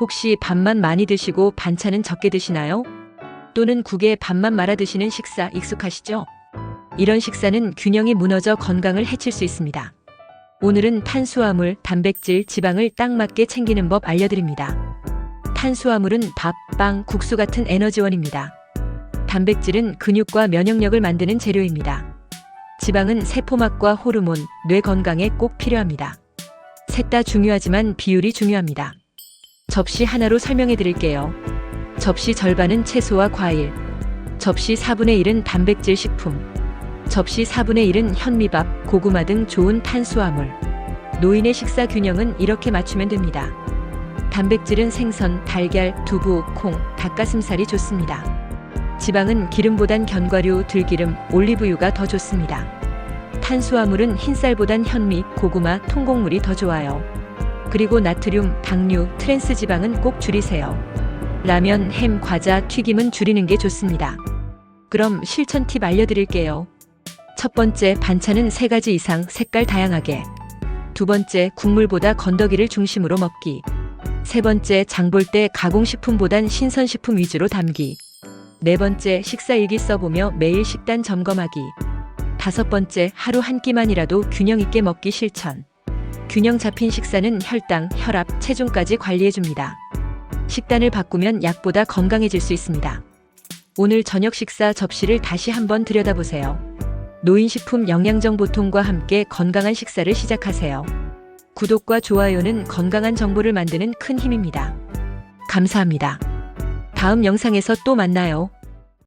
혹시 밥만 많이 드시고 반찬은 적게 드시나요? 또는 국에 밥만 말아 드시는 식사 익숙하시죠? 이런 식사는 균형이 무너져 건강을 해칠 수 있습니다. 오늘은 탄수화물, 단백질, 지방을 딱 맞게 챙기는 법 알려드립니다. 탄수화물은 밥, 빵, 국수 같은 에너지원입니다. 단백질은 근육과 면역력을 만드는 재료입니다. 지방은 세포막과 호르몬, 뇌 건강에 꼭 필요합니다. 셋 다 중요하지만 비율이 중요합니다. 접시 하나로 설명해 드릴게요. 접시 절반은 채소와 과일, 접시 4분의 1은 단백질 식품, 접시 4분의 1은 현미밥, 고구마 등 좋은 탄수화물. 노인의 식사 균형은 이렇게 맞추면 됩니다. 단백질은 생선, 달걀, 두부, 콩, 닭가슴살이 좋습니다. 지방은 기름보단 견과류, 들기름, 올리브유가 더 좋습니다. 탄수화물은 흰쌀보단 현미, 고구마, 통곡물이 더 좋아요. 그리고 나트륨, 당류, 트랜스 지방은 꼭 줄이세요. 라면, 햄, 과자, 튀김은 줄이는 게 좋습니다. 그럼 실천 팁 알려드릴게요. 첫 번째, 반찬은 세 가지 이상 색깔 다양하게. 두 번째, 국물보다 건더기를 중심으로 먹기. 세 번째, 장 볼 때 가공식품보단 신선식품 위주로 담기. 네 번째, 식사 일기 써보며 매일 식단 점검하기. 다섯 번째, 하루 한 끼만이라도 균형 있게 먹기 실천. 균형 잡힌 식사는 혈당, 혈압, 체중까지 관리해줍니다. 식단을 바꾸면 약보다 건강해질 수 있습니다. 오늘 저녁 식사 접시를 다시 한번 들여다보세요. 노인식품 영양정보통과 함께 건강한 식사를 시작하세요. 구독과 좋아요는 건강한 정보를 만드는 큰 힘입니다. 감사합니다. 다음 영상에서 또 만나요.